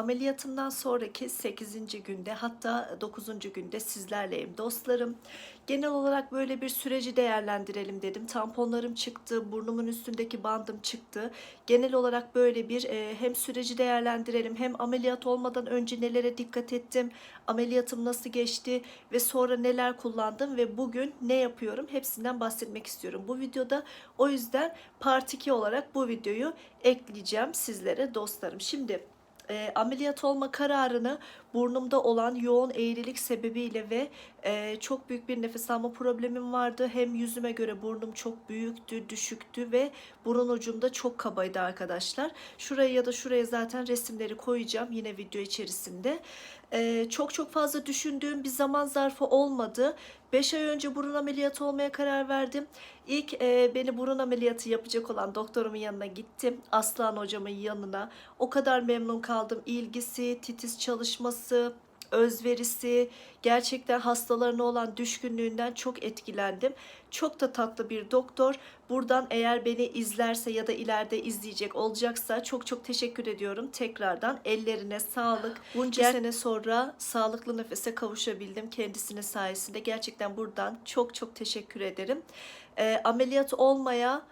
Ameliyatımdan sonraki 8. günde hatta 9. günde sizlerleyim dostlarım. Genel olarak böyle bir süreci değerlendirelim dedim. Tamponlarım çıktı, burnumun üstündeki bandım çıktı. Genel olarak böyle bir e, hem süreci değerlendirelim hem ameliyat olmadan önce nelere dikkat ettim, ameliyatım nasıl geçti ve sonra neler kullandım ve bugün ne yapıyorum hepsinden bahsetmek istiyorum. Bu videoda o yüzden part 2 olarak bu videoyu ekleyeceğim sizlere dostlarım. Şimdi ameliyat olma kararını burnumda olan yoğun eğrilik sebebiyle ve e, çok büyük bir nefes alma problemim vardı. Hem yüzüme göre burnum çok büyüktü, düşüktü ve burun ucumda çok kabaydı arkadaşlar. Şuraya ya da şuraya zaten resimleri koyacağım yine video içerisinde. E, çok çok fazla düşündüğüm bir zaman zarfı olmadı. 5 ay önce burun ameliyatı olmaya karar verdim. İlk e, beni burun ameliyatı yapacak olan doktorumun yanına gittim. Aslan hocamın yanına. O kadar memnun kaldım. İlgisi, titiz çalışması, özverisi, gerçekten hastalarına olan düşkünlüğünden çok etkilendim. Çok da tatlı bir doktor. Buradan eğer beni izlerse ya da ileride izleyecek olacaksa çok çok teşekkür ediyorum. Tekrardan ellerine sağlık. Bunca Ger- sene sonra sağlıklı nefese kavuşabildim kendisinin sayesinde. Gerçekten buradan çok çok teşekkür ederim. Ee, ameliyat olmaya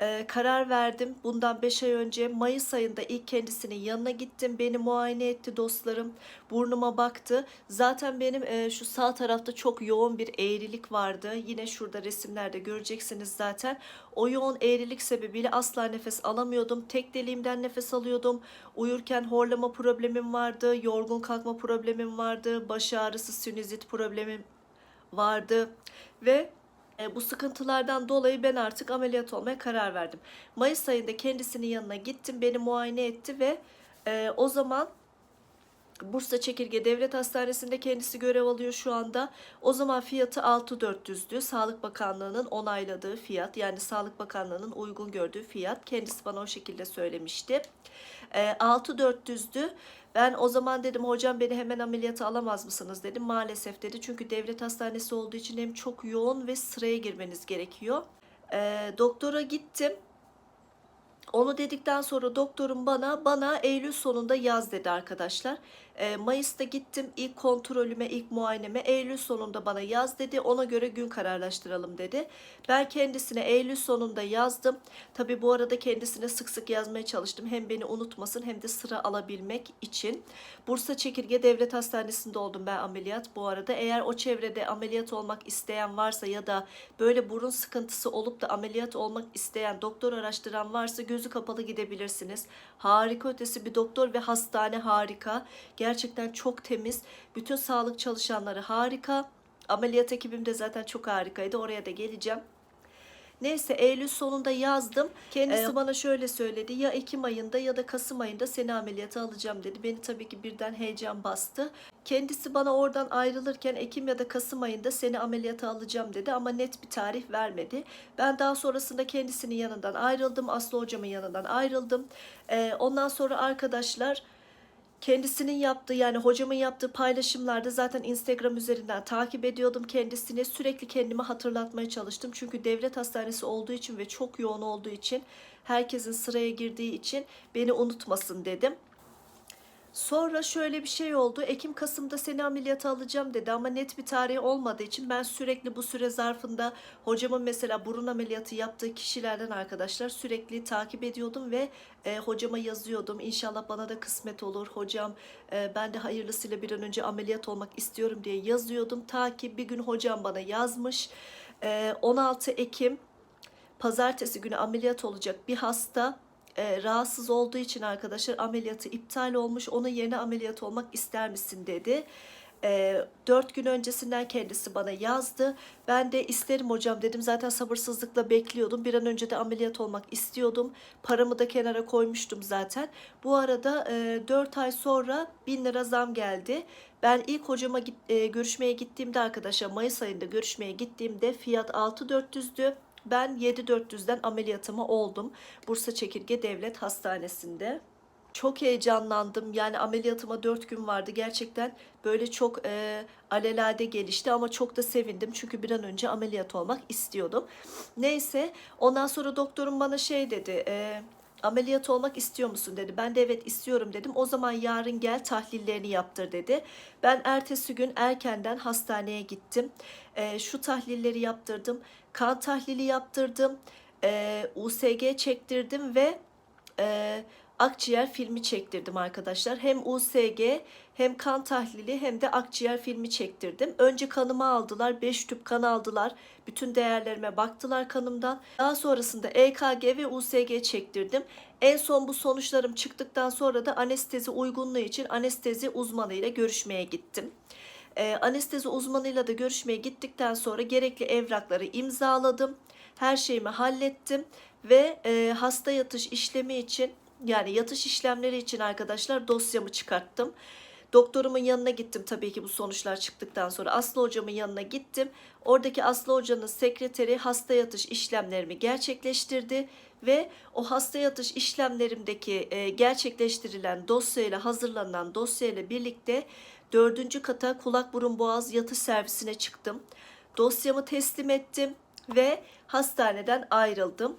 e, karar verdim. Bundan 5 ay önce Mayıs ayında ilk kendisinin yanına gittim. Beni muayene etti dostlarım. Burnuma baktı. Zaten benim e, şu sağ tarafta çok yoğun bir eğrilik vardı. Yine şurada resimlerde göreceksiniz zaten. O yoğun eğrilik sebebiyle asla nefes alamıyordum. Tek deliğimden nefes alıyordum. Uyurken horlama problemim vardı. Yorgun kalkma problemim vardı. Baş ağrısı, sinüzit problemim vardı. Ve bu sıkıntılardan dolayı ben artık ameliyat olmaya karar verdim. Mayıs ayında kendisinin yanına gittim, beni muayene etti ve e, o zaman Bursa Çekirge Devlet Hastanesi'nde kendisi görev alıyor şu anda. O zaman fiyatı 6400'dü. Sağlık Bakanlığı'nın onayladığı fiyat yani Sağlık Bakanlığı'nın uygun gördüğü fiyat. Kendisi bana o şekilde söylemişti. E, 6400'dü. Ben o zaman dedim hocam beni hemen ameliyata alamaz mısınız dedim. Maalesef dedi. Çünkü devlet hastanesi olduğu için hem çok yoğun ve sıraya girmeniz gerekiyor. E, doktora gittim. Onu dedikten sonra doktorum bana bana Eylül sonunda yaz dedi arkadaşlar. Ee, Mayıs'ta gittim ilk kontrolüme ilk muayeneme Eylül sonunda bana yaz dedi. Ona göre gün kararlaştıralım dedi. Ben kendisine Eylül sonunda yazdım. Tabi bu arada kendisine sık sık yazmaya çalıştım. Hem beni unutmasın hem de sıra alabilmek için. Bursa Çekirge Devlet Hastanesi'nde oldum ben ameliyat. Bu arada eğer o çevrede ameliyat olmak isteyen varsa ya da böyle burun sıkıntısı olup da ameliyat olmak isteyen doktor araştıran varsa gözü kapalı gidebilirsiniz. Harika ötesi bir doktor ve hastane harika. Gerçekten çok temiz. Bütün sağlık çalışanları harika. Ameliyat ekibim de zaten çok harikaydı. Oraya da geleceğim. Neyse Eylül sonunda yazdım. Kendisi Ee, bana şöyle söyledi. Ya Ekim ayında ya da Kasım ayında seni ameliyata alacağım dedi. Beni tabii ki birden heyecan bastı. Kendisi bana oradan ayrılırken Ekim ya da Kasım ayında seni ameliyata alacağım dedi ama net bir tarih vermedi. Ben daha sonrasında kendisinin yanından ayrıldım. Aslı hocamın yanından ayrıldım. Ee, ondan sonra arkadaşlar kendisinin yaptığı yani hocamın yaptığı paylaşımlarda zaten Instagram üzerinden takip ediyordum kendisini. Sürekli kendimi hatırlatmaya çalıştım. Çünkü devlet hastanesi olduğu için ve çok yoğun olduğu için herkesin sıraya girdiği için beni unutmasın dedim. Sonra şöyle bir şey oldu. Ekim Kasım'da seni ameliyata alacağım dedi ama net bir tarih olmadığı için ben sürekli bu süre zarfında hocamın mesela burun ameliyatı yaptığı kişilerden arkadaşlar sürekli takip ediyordum ve e, hocama yazıyordum. İnşallah bana da kısmet olur hocam. e, ben de hayırlısıyla bir an önce ameliyat olmak istiyorum diye yazıyordum. Ta ki bir gün hocam bana yazmış. E, 16 Ekim pazartesi günü ameliyat olacak bir hasta e, rahatsız olduğu için arkadaşlar ameliyatı iptal olmuş. Onun yerine ameliyat olmak ister misin dedi. E, 4 gün öncesinden kendisi bana yazdı. Ben de isterim hocam dedim. Zaten sabırsızlıkla bekliyordum. Bir an önce de ameliyat olmak istiyordum. Paramı da kenara koymuştum zaten. Bu arada e, 4 ay sonra 1000 lira zam geldi. Ben ilk hocama git, e, görüşmeye gittiğimde arkadaşlar Mayıs ayında görüşmeye gittiğimde fiyat 6400'dü. Ben 7400'den ameliyatımı oldum. Bursa Çekirge Devlet Hastanesi'nde. Çok heyecanlandım. Yani ameliyatıma 4 gün vardı. Gerçekten böyle çok e, alelade gelişti ama çok da sevindim. Çünkü bir an önce ameliyat olmak istiyordum. Neyse ondan sonra doktorum bana şey dedi. E, ameliyat olmak istiyor musun dedi. Ben de evet istiyorum dedim. O zaman yarın gel tahlillerini yaptır dedi. Ben ertesi gün erkenden hastaneye gittim. Ee, şu tahlilleri yaptırdım. Kan tahlili yaptırdım. Ee, USG çektirdim ve e, akciğer filmi çektirdim arkadaşlar. Hem USG hem kan tahlili hem de akciğer filmi çektirdim. Önce kanımı aldılar. 5 tüp kan aldılar. Bütün değerlerime baktılar kanımdan. Daha sonrasında EKG ve USG çektirdim. En son bu sonuçlarım çıktıktan sonra da anestezi uygunluğu için anestezi uzmanıyla görüşmeye gittim. Ee, anestezi uzmanıyla da görüşmeye gittikten sonra gerekli evrakları imzaladım. Her şeyimi hallettim ve e, hasta yatış işlemi için yani yatış işlemleri için arkadaşlar dosyamı çıkarttım. Doktorumun yanına gittim tabii ki bu sonuçlar çıktıktan sonra. Aslı hocamın yanına gittim. Oradaki Aslı hocanın sekreteri hasta yatış işlemlerimi gerçekleştirdi ve o hasta yatış işlemlerimdeki e, gerçekleştirilen dosyayla hazırlanan dosyayla birlikte dördüncü kata kulak burun boğaz yatış servisine çıktım. Dosyamı teslim ettim ve hastaneden ayrıldım.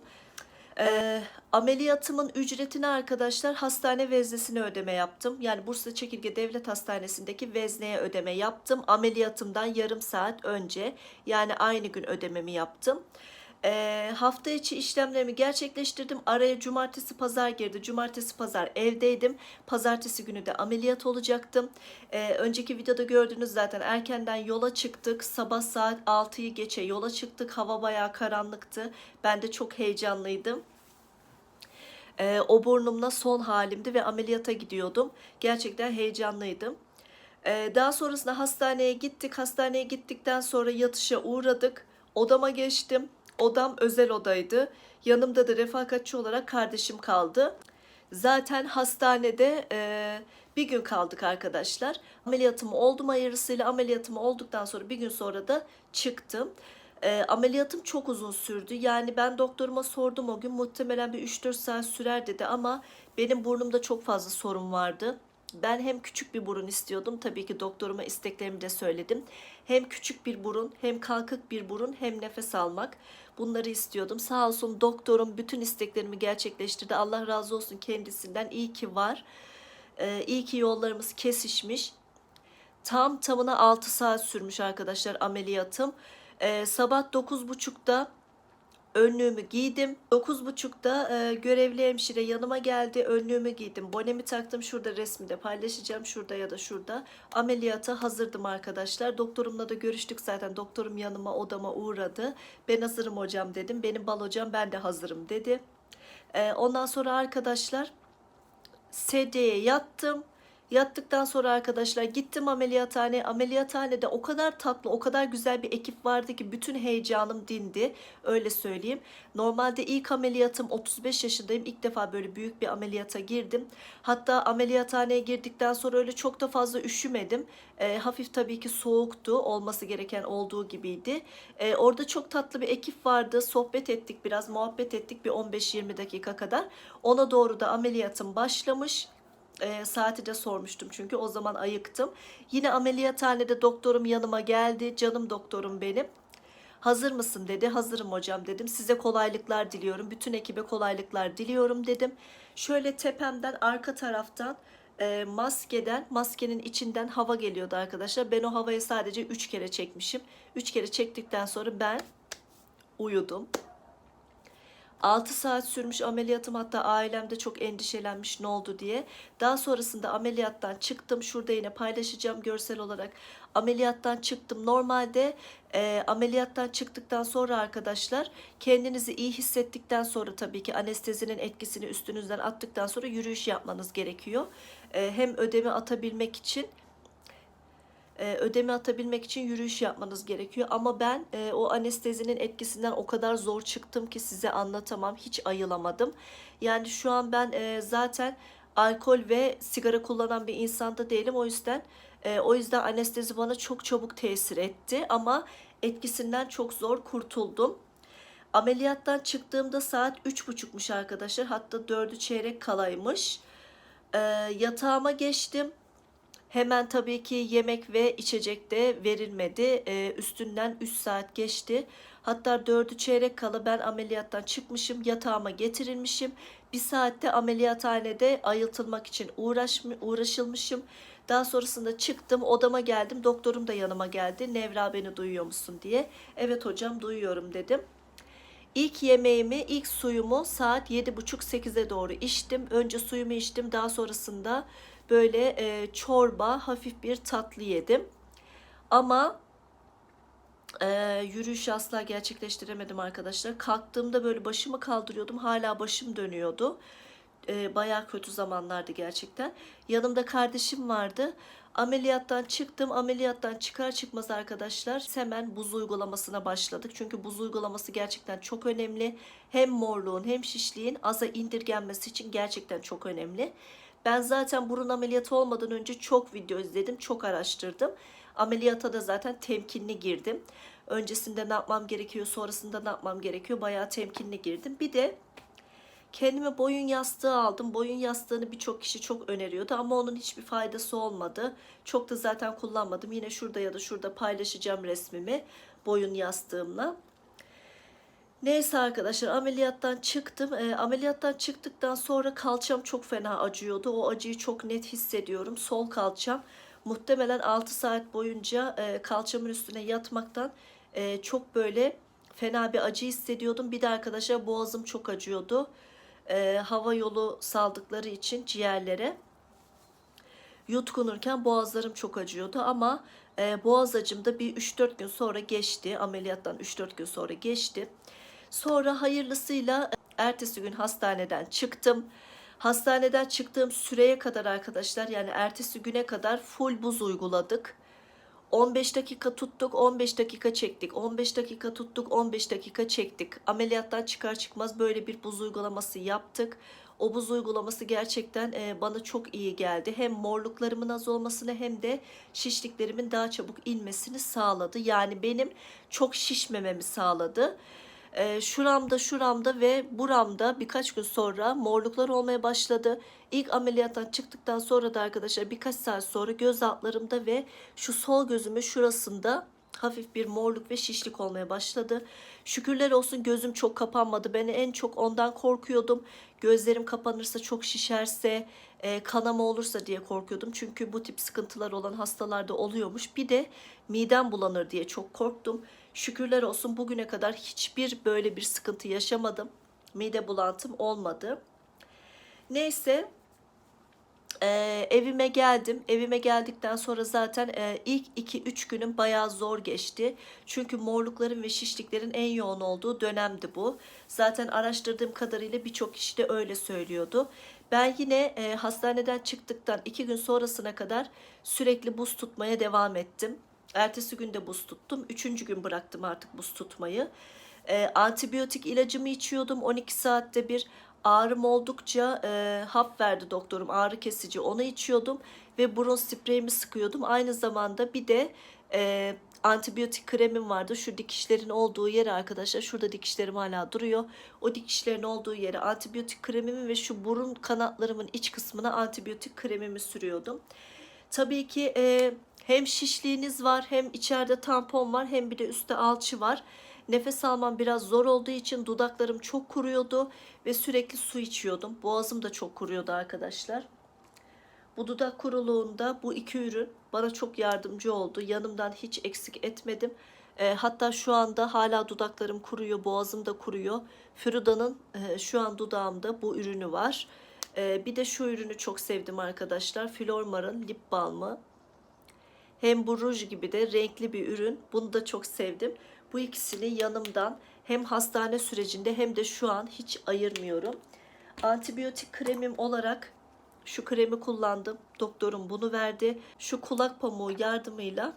Ee, ameliyatımın ücretini arkadaşlar hastane veznesine ödeme yaptım. Yani Bursa Çekirge Devlet Hastanesi'ndeki vezneye ödeme yaptım. Ameliyatımdan yarım saat önce yani aynı gün ödememi yaptım. Ee, hafta içi işlemlerimi gerçekleştirdim. Araya cumartesi pazar girdi. Cumartesi pazar evdeydim. Pazartesi günü de ameliyat olacaktım. Ee, önceki videoda gördünüz zaten erkenden yola çıktık. Sabah saat 6'yı geçe yola çıktık. Hava bayağı karanlıktı. Ben de çok heyecanlıydım. Ee, o burnumla son halimdi ve ameliyata gidiyordum. Gerçekten heyecanlıydım. Ee, daha sonrasında hastaneye gittik. Hastaneye gittikten sonra yatışa uğradık. Odama geçtim. Odam özel odaydı. Yanımda da refakatçi olarak kardeşim kaldı. Zaten hastanede e, bir gün kaldık arkadaşlar. Ameliyatım oldum hayırlısıyla. Ameliyatım olduktan sonra bir gün sonra da çıktım. E, ameliyatım çok uzun sürdü. Yani ben doktoruma sordum o gün muhtemelen bir 3-4 saat sürer dedi ama benim burnumda çok fazla sorun vardı. Ben hem küçük bir burun istiyordum. Tabii ki doktoruma isteklerimi de söyledim. Hem küçük bir burun, hem kalkık bir burun, hem nefes almak. Bunları istiyordum. Sağ olsun doktorum bütün isteklerimi gerçekleştirdi. Allah razı olsun kendisinden. İyi ki var. Ee, iyi ki yollarımız kesişmiş. Tam tamına 6 saat sürmüş arkadaşlar ameliyatım. Ee, sabah 9.30'da önlüğümü giydim. 9.30'da e, görevli hemşire yanıma geldi. Önlüğümü giydim. Bonemi taktım. Şurada resmi de paylaşacağım. Şurada ya da şurada. Ameliyata hazırdım arkadaşlar. Doktorumla da görüştük zaten. Doktorum yanıma odama uğradı. Ben hazırım hocam dedim. Benim bal hocam ben de hazırım dedi. E, ondan sonra arkadaşlar sedyeye yattım. Yattıktan sonra arkadaşlar gittim ameliyathaneye. Ameliyathanede o kadar tatlı, o kadar güzel bir ekip vardı ki bütün heyecanım dindi. Öyle söyleyeyim. Normalde ilk ameliyatım 35 yaşındayım. İlk defa böyle büyük bir ameliyata girdim. Hatta ameliyathaneye girdikten sonra öyle çok da fazla üşümedim. E, hafif tabii ki soğuktu. Olması gereken olduğu gibiydi. E, orada çok tatlı bir ekip vardı. Sohbet ettik biraz, muhabbet ettik bir 15-20 dakika kadar. Ona doğru da ameliyatım başlamış. E, saati de sormuştum çünkü o zaman ayıktım. Yine ameliyathanede doktorum yanıma geldi. Canım doktorum benim. Hazır mısın dedi. Hazırım hocam dedim. Size kolaylıklar diliyorum. Bütün ekibe kolaylıklar diliyorum dedim. Şöyle tepemden arka taraftan e, maskeden, maskenin içinden hava geliyordu arkadaşlar. Ben o havayı sadece 3 kere çekmişim. 3 kere çektikten sonra ben uyudum. 6 saat sürmüş ameliyatım hatta ailemde çok endişelenmiş ne oldu diye. Daha sonrasında ameliyattan çıktım. Şurada yine paylaşacağım görsel olarak. Ameliyattan çıktım. Normalde e, ameliyattan çıktıktan sonra arkadaşlar kendinizi iyi hissettikten sonra tabii ki anestezinin etkisini üstünüzden attıktan sonra yürüyüş yapmanız gerekiyor. E, hem ödemi atabilmek için e, ödemi atabilmek için yürüyüş yapmanız gerekiyor. Ama ben e, o anestezinin etkisinden o kadar zor çıktım ki size anlatamam. Hiç ayılamadım. Yani şu an ben e, zaten alkol ve sigara kullanan bir insanda değilim. O yüzden e, o yüzden anestezi bana çok çabuk tesir etti. Ama etkisinden çok zor kurtuldum. Ameliyattan çıktığımda saat üç buçukmuş arkadaşlar. Hatta dördü çeyrek kalaymış. E, yatağıma geçtim. Hemen tabii ki yemek ve içecek de verilmedi. Ee, üstünden 3 saat geçti. Hatta 4'ü çeyrek kala ben ameliyattan çıkmışım. Yatağıma getirilmişim. Bir saatte ameliyathanede ayıltılmak için uğraş, uğraşılmışım. Daha sonrasında çıktım odama geldim. Doktorum da yanıma geldi. Nevra beni duyuyor musun diye. Evet hocam duyuyorum dedim. İlk yemeğimi, ilk suyumu saat 7.30-8'e doğru içtim. Önce suyumu içtim. Daha sonrasında böyle e, çorba, hafif bir tatlı yedim. Ama e, yürüyüş asla gerçekleştiremedim arkadaşlar. Kalktığımda böyle başımı kaldırıyordum. Hala başım dönüyordu. E, bayağı kötü zamanlardı gerçekten. Yanımda kardeşim vardı. Ameliyattan çıktım. Ameliyattan çıkar çıkmaz arkadaşlar hemen buz uygulamasına başladık. Çünkü buz uygulaması gerçekten çok önemli. Hem morluğun hem şişliğin aza indirgenmesi için gerçekten çok önemli. Ben zaten burun ameliyatı olmadan önce çok video izledim, çok araştırdım. Ameliyata da zaten temkinli girdim. Öncesinde ne yapmam gerekiyor, sonrasında ne yapmam gerekiyor bayağı temkinli girdim. Bir de kendime boyun yastığı aldım. Boyun yastığını birçok kişi çok öneriyordu ama onun hiçbir faydası olmadı. Çok da zaten kullanmadım. Yine şurada ya da şurada paylaşacağım resmimi boyun yastığımla. Neyse arkadaşlar ameliyattan çıktım. E, ameliyattan çıktıktan sonra kalçam çok fena acıyordu. O acıyı çok net hissediyorum. Sol kalçam muhtemelen 6 saat boyunca e, kalçamın üstüne yatmaktan e, çok böyle fena bir acı hissediyordum. Bir de arkadaşlar boğazım çok acıyordu. E, hava yolu saldıkları için ciğerlere yutkunurken boğazlarım çok acıyordu ama e, boğaz acım da bir 3-4 gün sonra geçti. Ameliyattan 3-4 gün sonra geçti. Sonra hayırlısıyla ertesi gün hastaneden çıktım. Hastaneden çıktığım süreye kadar arkadaşlar yani ertesi güne kadar full buz uyguladık. 15 dakika tuttuk, 15 dakika çektik. 15 dakika tuttuk, 15 dakika çektik. Ameliyattan çıkar çıkmaz böyle bir buz uygulaması yaptık. O buz uygulaması gerçekten e, bana çok iyi geldi. Hem morluklarımın az olmasını hem de şişliklerimin daha çabuk inmesini sağladı. Yani benim çok şişmememi sağladı. E, şuramda, şuramda ve buramda birkaç gün sonra morluklar olmaya başladı. İlk ameliyattan çıktıktan sonra da arkadaşlar birkaç saat sonra göz altlarımda ve şu sol gözümün şurasında hafif bir morluk ve şişlik olmaya başladı. Şükürler olsun gözüm çok kapanmadı. Ben en çok ondan korkuyordum. Gözlerim kapanırsa çok şişerse, e, kanama olursa diye korkuyordum. Çünkü bu tip sıkıntılar olan hastalarda oluyormuş. Bir de midem bulanır diye çok korktum. Şükürler olsun bugüne kadar hiçbir böyle bir sıkıntı yaşamadım. Mide bulantım olmadı. Neyse e, evime geldim. Evime geldikten sonra zaten e, ilk 2-3 günüm bayağı zor geçti. Çünkü morlukların ve şişliklerin en yoğun olduğu dönemdi bu. Zaten araştırdığım kadarıyla birçok kişi de öyle söylüyordu. Ben yine e, hastaneden çıktıktan 2 gün sonrasına kadar sürekli buz tutmaya devam ettim. Ertesi günde buz tuttum. Üçüncü gün bıraktım artık buz tutmayı. E, antibiyotik ilacımı içiyordum 12 saatte bir. Ağrım oldukça e, hap verdi doktorum ağrı kesici onu içiyordum ve burun spreyimi sıkıyordum. Aynı zamanda bir de e, antibiyotik kremim vardı. Şu dikişlerin olduğu yere arkadaşlar şurada dikişlerim hala duruyor. O dikişlerin olduğu yere antibiyotik kremimi ve şu burun kanatlarımın iç kısmına antibiyotik kremimi sürüyordum. Tabii ki e, hem şişliğiniz var hem içeride tampon var hem bir de üstte alçı var. Nefes almam biraz zor olduğu için dudaklarım çok kuruyordu ve sürekli su içiyordum. Boğazım da çok kuruyordu arkadaşlar. Bu dudak kuruluğunda bu iki ürün bana çok yardımcı oldu. Yanımdan hiç eksik etmedim. E, hatta şu anda hala dudaklarım kuruyor, boğazım da kuruyor. Fruda'nın e, şu an dudağımda bu ürünü var. E, bir de şu ürünü çok sevdim arkadaşlar. Flormar'ın lip balmı. Hem bu ruj gibi de renkli bir ürün. Bunu da çok sevdim. Bu ikisini yanımdan hem hastane sürecinde hem de şu an hiç ayırmıyorum. Antibiyotik kremim olarak şu kremi kullandım. Doktorum bunu verdi. Şu kulak pamuğu yardımıyla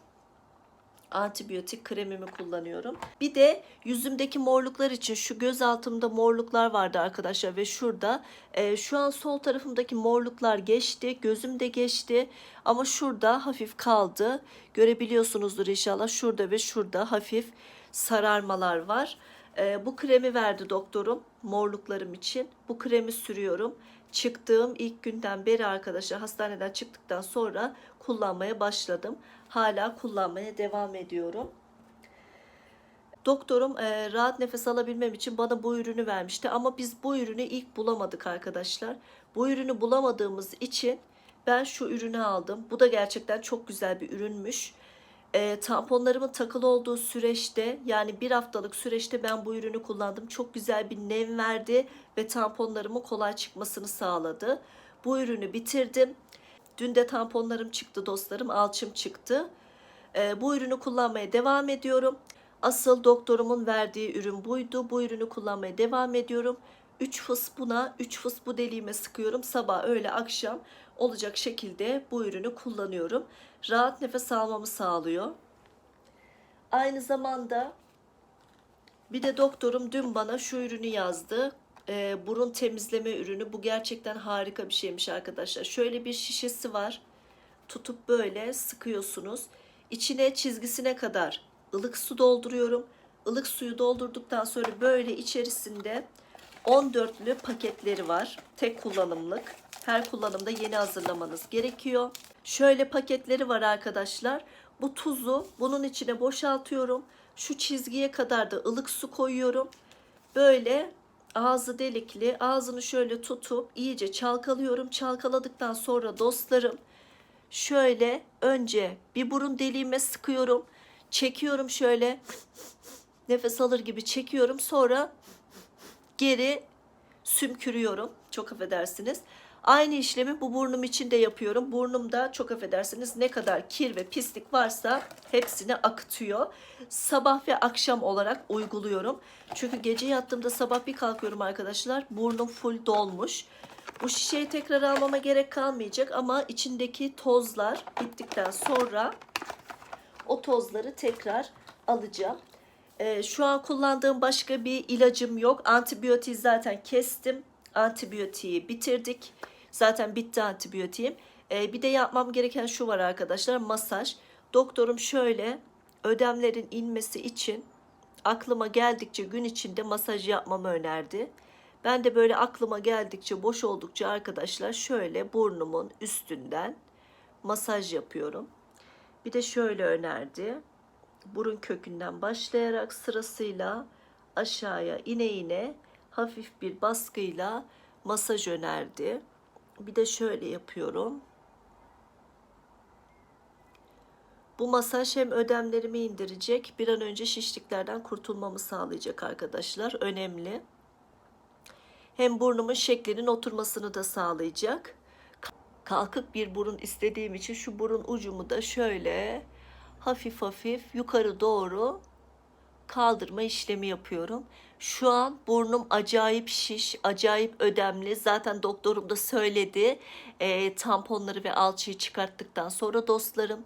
antibiyotik kremimi kullanıyorum. Bir de yüzümdeki morluklar için şu göz altımda morluklar vardı arkadaşlar ve şurada e, şu an sol tarafımdaki morluklar geçti. Gözüm de geçti ama şurada hafif kaldı. Görebiliyorsunuzdur inşallah şurada ve şurada hafif sararmalar var. E, bu kremi verdi doktorum morluklarım için. Bu kremi sürüyorum. Çıktığım ilk günden beri arkadaşlar hastaneden çıktıktan sonra kullanmaya başladım. Hala kullanmaya devam ediyorum. Doktorum e, rahat nefes alabilmem için bana bu ürünü vermişti ama biz bu ürünü ilk bulamadık arkadaşlar. Bu ürünü bulamadığımız için ben şu ürünü aldım. Bu da gerçekten çok güzel bir ürünmüş. E, tamponlarımın takılı olduğu süreçte yani bir haftalık süreçte ben bu ürünü kullandım. Çok güzel bir nem verdi ve tamponlarımın kolay çıkmasını sağladı. Bu ürünü bitirdim. Dün de tamponlarım çıktı dostlarım, alçım çıktı. E, bu ürünü kullanmaya devam ediyorum. Asıl doktorumun verdiği ürün buydu. Bu ürünü kullanmaya devam ediyorum. 3 fıs buna, 3 fıs bu deliğime sıkıyorum. Sabah, öğle, akşam olacak şekilde bu ürünü kullanıyorum. Rahat nefes almamı sağlıyor. Aynı zamanda bir de doktorum dün bana şu ürünü yazdı. Ee, burun temizleme ürünü. Bu gerçekten harika bir şeymiş arkadaşlar. Şöyle bir şişesi var. Tutup böyle sıkıyorsunuz. İçine çizgisine kadar ılık su dolduruyorum. Ilık suyu doldurduktan sonra böyle içerisinde 14'lü paketleri var. Tek kullanımlık. Her kullanımda yeni hazırlamanız gerekiyor. Şöyle paketleri var arkadaşlar. Bu tuzu bunun içine boşaltıyorum. Şu çizgiye kadar da ılık su koyuyorum. Böyle ağzı delikli ağzını şöyle tutup iyice çalkalıyorum. Çalkaladıktan sonra dostlarım şöyle önce bir burun deliğime sıkıyorum. Çekiyorum şöyle nefes alır gibi çekiyorum. Sonra geri sümkürüyorum. Çok affedersiniz. Aynı işlemi bu burnum için de yapıyorum. Burnumda çok affedersiniz ne kadar kir ve pislik varsa hepsini akıtıyor. Sabah ve akşam olarak uyguluyorum. Çünkü gece yattığımda sabah bir kalkıyorum arkadaşlar. Burnum full dolmuş. Bu şişeyi tekrar almama gerek kalmayacak ama içindeki tozlar bittikten sonra o tozları tekrar alacağım. Ee, şu an kullandığım başka bir ilacım yok. Antibiyotiği zaten kestim. Antibiyotiği bitirdik. Zaten bitti antibiyotiğim. Ee, bir de yapmam gereken şu var arkadaşlar. Masaj. Doktorum şöyle ödemlerin inmesi için aklıma geldikçe gün içinde masaj yapmamı önerdi. Ben de böyle aklıma geldikçe boş oldukça arkadaşlar şöyle burnumun üstünden masaj yapıyorum. Bir de şöyle önerdi. Burun kökünden başlayarak sırasıyla aşağıya ine ine hafif bir baskıyla masaj önerdi. Bir de şöyle yapıyorum. Bu masaj hem ödemlerimi indirecek, bir an önce şişliklerden kurtulmamı sağlayacak arkadaşlar. Önemli. Hem burnumun şeklinin oturmasını da sağlayacak. Kalkık bir burun istediğim için şu burun ucumu da şöyle hafif hafif yukarı doğru kaldırma işlemi yapıyorum. Şu an burnum acayip şiş, acayip ödemli. Zaten doktorum da söyledi. E, tamponları ve alçıyı çıkarttıktan sonra dostlarım.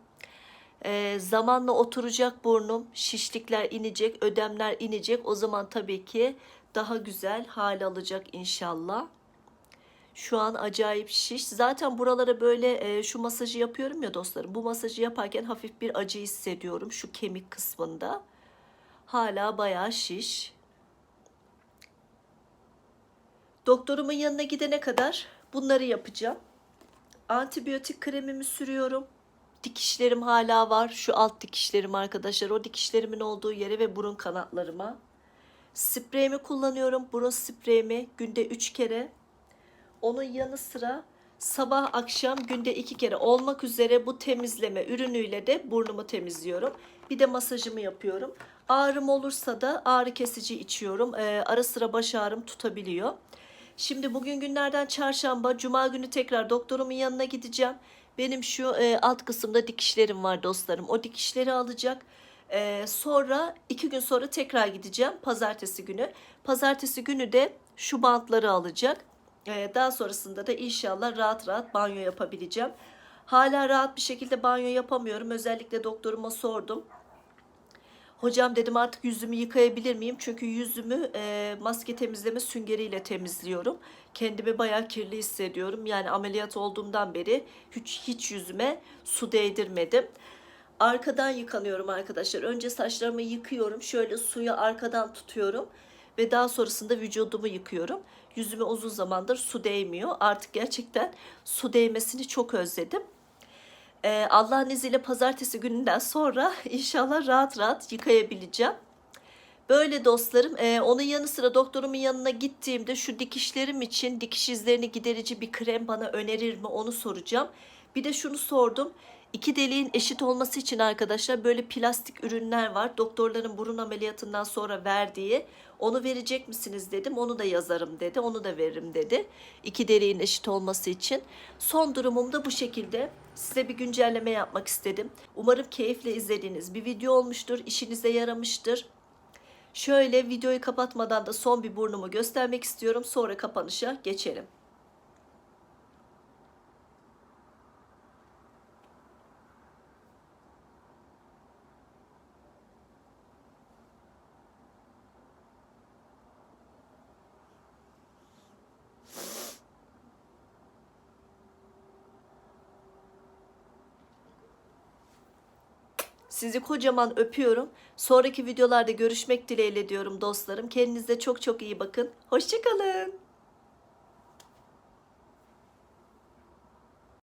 E, zamanla oturacak burnum, şişlikler inecek, ödemler inecek. O zaman tabii ki daha güzel hal alacak inşallah. Şu an acayip şiş. Zaten buralara böyle e, şu masajı yapıyorum ya dostlarım. Bu masajı yaparken hafif bir acı hissediyorum şu kemik kısmında. Hala bayağı şiş. Doktorumun yanına gidene kadar bunları yapacağım. Antibiyotik kremimi sürüyorum. Dikişlerim hala var. Şu alt dikişlerim arkadaşlar. O dikişlerimin olduğu yere ve burun kanatlarıma. Spreyimi kullanıyorum. Burun spreyimi günde 3 kere. Onun yanı sıra sabah akşam günde 2 kere olmak üzere bu temizleme ürünüyle de burnumu temizliyorum. Bir de masajımı yapıyorum. Ağrım olursa da ağrı kesici içiyorum. Ee, ara sıra baş ağrım tutabiliyor. Şimdi bugün günlerden çarşamba, cuma günü tekrar doktorumun yanına gideceğim. Benim şu e, alt kısımda dikişlerim var dostlarım. O dikişleri alacak. Ee, sonra iki gün sonra tekrar gideceğim pazartesi günü. Pazartesi günü de şu bantları alacak. Ee, daha sonrasında da inşallah rahat rahat banyo yapabileceğim. Hala rahat bir şekilde banyo yapamıyorum. Özellikle doktoruma sordum. Hocam dedim artık yüzümü yıkayabilir miyim? Çünkü yüzümü e, maske temizleme süngeriyle temizliyorum. Kendimi bayağı kirli hissediyorum. Yani ameliyat olduğumdan beri hiç, hiç yüzüme su değdirmedim. Arkadan yıkanıyorum arkadaşlar. Önce saçlarımı yıkıyorum. Şöyle suyu arkadan tutuyorum. Ve daha sonrasında vücudumu yıkıyorum. Yüzüme uzun zamandır su değmiyor. Artık gerçekten su değmesini çok özledim. Ee, Allah'ın izniyle pazartesi gününden sonra inşallah rahat rahat yıkayabileceğim. Böyle dostlarım. Ee, onun yanı sıra doktorumun yanına gittiğimde şu dikişlerim için dikiş izlerini giderici bir krem bana önerir mi onu soracağım. Bir de şunu sordum. İki deliğin eşit olması için arkadaşlar böyle plastik ürünler var. Doktorların burun ameliyatından sonra verdiği. Onu verecek misiniz dedim. Onu da yazarım dedi. Onu da veririm dedi. İki deliğin eşit olması için. Son durumum da bu şekilde. Size bir güncelleme yapmak istedim. Umarım keyifle izlediğiniz bir video olmuştur. İşinize yaramıştır. Şöyle videoyu kapatmadan da son bir burnumu göstermek istiyorum. Sonra kapanışa geçelim. Sizi kocaman öpüyorum. Sonraki videolarda görüşmek dileğiyle diyorum dostlarım. Kendinize çok çok iyi bakın. Hoşçakalın.